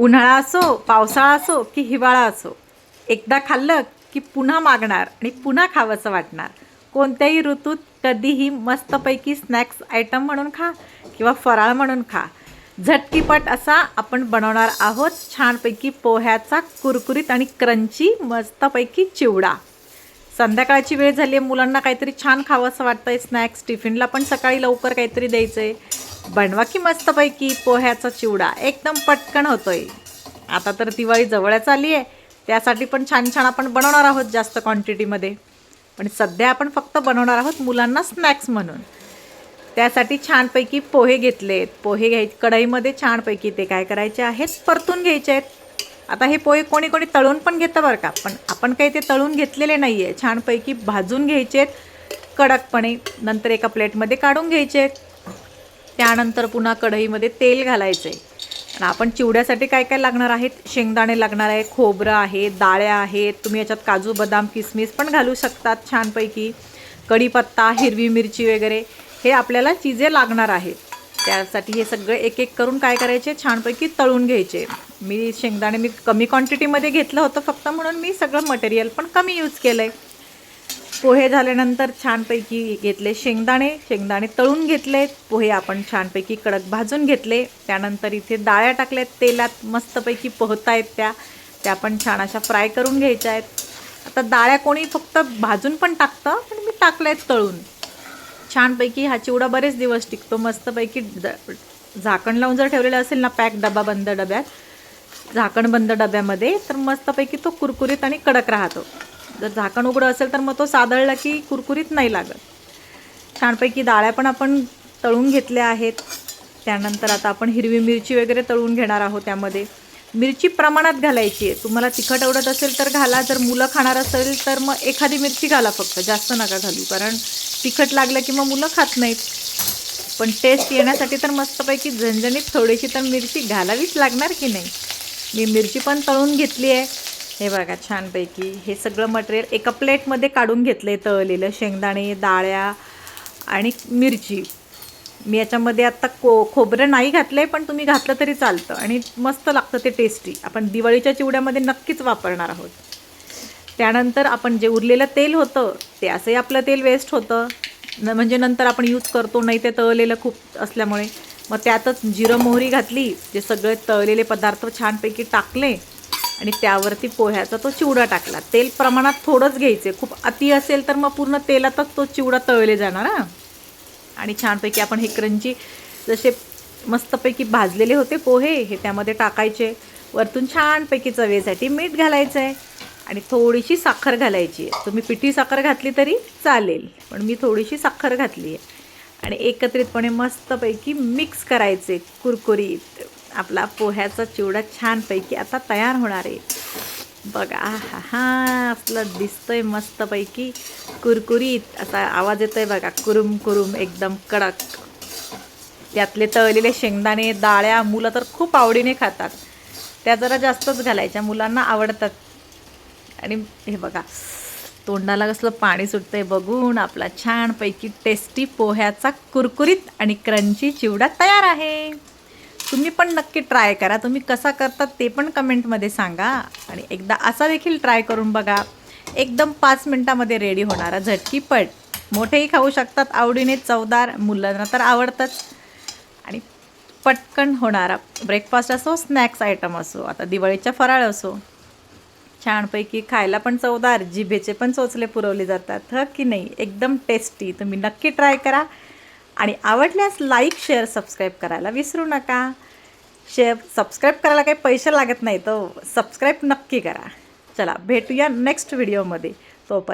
उन्हाळा असो पावसाळा असो की हिवाळा असो एकदा खाल्लं की पुन्हा मागणार आणि पुन्हा खावंसं वाटणार. कोणत्याही ऋतूत कधीही मस्तपैकी स्नॅक्स आयटम म्हणून खा किंवा फराळ म्हणून खा. झटकीपट असा आपण बनवणार आहोत छानपैकी पोह्याचा कुरकुरीत आणि क्रंची मस्तपैकी चिवडा. संध्याकाळची वेळ झाली आहे मुलांना काहीतरी छान खावं असं वाटतंय स्नॅक्स टिफिनला पण सकाळी लवकर काहीतरी द्यायचं आहे बनवा की मस्तपैकी पोह्याचा चिवडा. एकदम पटकन होतोय. आता तर दिवाळी जवळच आली आहे त्यासाठी पण छान छान आपण बनवणार आहोत जास्त क्वांटिटीमध्ये पण सध्या आपण फक्त बनवणार आहोत मुलांना स्नॅक्स म्हणून. त्यासाठी छानपैकी पोहे घेतलेत. पोहे घ्याय कढईमध्ये छानपैकी ते काय करायचे आहेत? परतून घ्यायचे आहेत. आता हे पोहे कोणी कोणी तळून पण घेतं बरं का. पण आपण काही ते तळून घेतलेले नाही आहे छानपैकी भाजून घ्यायचे आहेत कडकपणे. नंतर एका प्लेटमध्ये काढून घ्यायचे आहेत त्यानंतर पुन्हा कढईमध्ये तेल घालायचं आहे आणि आपण चिवड्यासाठी काय काय लागणार आहेत? शेंगदाणे लागणार आहे खोबरं आहे डाळ्या आहेत तुम्ही याच्यात काजू बदाम किसमिस पण घालू शकतात छानपैकी. कढीपत्ता हिरवी मिरची वगैरे हे आपल्याला चिजे लागणार आहेत. त्यासाठी हे सगळं एक एक करून काय करायचे? छानपैकी तळून घ्यायचे. मी शेंगदाणे मी कमी क्वांटिटीमध्ये घेतलं होतं फक्त म्हणून मी सगळं मटेरियल पण कमी यूज केलं आहे पोहे झाल्यानंतर छानपैकी घेतले शेंगदाणे शेंगदाणे तळून घेतले पोहे आपण छानपैकी कडक भाजून घेतले. त्यानंतर इथे डाळ्या टाकल्यात. तेलात मस्तपैकी पोहत आहेत त्या. त्या पण छान अशा फ्राय करून घ्यायच्या आहेत. आता डाळ्या कोणी फक्त भाजून पण टाकतं पण मी टाकल्या आहेत तळून. छानपैकी हा चिवडा बरेच दिवस टिकतो. मस्तपैकी झाकण लावून जर ठेवलेला असेल ना पॅक डबा बंद डब्यात झाकण बंद डब्यामध्ये तर मस्तपैकी तो कुरकुरीत आणि कडक राहतो. जर झाकण उघडं असेल तर मग तो सादळला की कुरकुरीत नाही लागत. छानपैकी डाळ्या पण आपण तळून घेतल्या आहेत. त्यानंतर आता आपण हिरवी मिरची वगैरे तळून घेणार आहोत त्यामध्ये. मिरची प्रमाणात घालायची आहे. तुम्हाला तिखट आवडत असेल तर घाला. जर मुलं खाणार असेल तर मग एखादी मिरची घाला फक्त. जास्त नका घालू कारण तिखट लागलं की मग मुलं खात नाहीत. पण टेस्ट येण्यासाठी तर मस्तपैकी झणझणीत थोडीशी तर मिरची घालावीच लागणार की नाही? मी मिरची पण तळून घेतली आहे. हे बघा छानपैकी. हे सगळं मटेरियल एका प्लेटमध्ये काढून घेतलं आहे तळलेलं शेंगदाणे डाळ्या आणि मिरची. मी याच्यामध्ये आत्ता को खोबरं नाही घातलं आहे पण तुम्ही घातलं तरी चालतं आणि मस्त लागतं ते टेस्टी आपण दिवाळीच्या चिवड्यामध्ये नक्कीच वापरणार आहोत. त्यानंतर आपण जे उरलेलं तेल होतं ते असंही आपलं तेल वेस्ट होतं. न म्हणजे नंतर आपण यूज करतो नाही ते तळलेलं खूप असल्यामुळे. मग त्यातच जिरं मोहरी घातली जे सगळे तळलेले पदार्थ छानपैकी टाकले आणि त्यावरती पोह्याचा तो चिवडा टाकला. तेल प्रमाणात थोडंच घ्यायचे खूप अति असेल तर मग पूर्ण तेलातच तो चिवडा तळले जाणार हां. आणि छानपैकी आपण हे क्रंची जसे मस्तपैकी भाजलेले होते पोहे हे त्यामध्ये टाकायचे. वरतून छानपैकी चवेसाठी मीठ घालायचं आहे आणि थोडीशी साखर घालायची आहे. तुम्ही पिठी साखर घातली तरी चालेल पण मी थोडीशी साखर घातली आहे. आणि एकत्रितपणे मस्तपैकी मिक्स करायचे कुरकुरीत. आपला पोह्याचा चिवडा छानपैकी आता तयार होणार आहे. बघा हा हा असलं दिसतंय मस्तपैकी. कुरकुरीत असा आवाज येतोय बघा कुरुम कुरुम एकदम कडक. त्यातले तळलेले शेंगदाणे डाळ्या मुलं तर खूप आवडीने खातात. त्या जरा जास्तच घालायच्या मुलांना आवडतात. आणि हे बघा तोंडाला कसलं पाणी सुटतंय बघून आपला छानपैकी टेस्टी पोह्याचा कुरकुरीत आणि क्रंची चिवडा तयार आहे. तुम्ही पण नक्की ट्राय करा. तुम्ही कसा करतात ते पण कमेंटमध्ये सांगा. आणि एकदा असा देखील ट्राय करून बघा. एकदम पाच मिनटामध्ये रेडी होणारा झटकीपट. मोठेही खाऊ शकतात आवडीने चवदार मुलांना तर आवडतंच. आणि पटकन होणारा ब्रेकफास्ट असो स्नॅक्स आयटम असो आता दिवाळीच्या फराळ असो. छानपैकी खायला पण चवदार जिभेचे पण चोचले पुरवले जातात ह की नाही? एकदम टेस्टी तुम्ही नक्की ट्राय करा. आणि आवडल्यास लाईक शेअर सबस्क्राईब करायला विसरू नका. शेअर सबस्क्राईब करायला काही पैसे लागत नाही तो सबस्क्राईब नक्की करा. चला भेटूया नेक्स्ट व्हिडिओमध्ये तोपर्यंत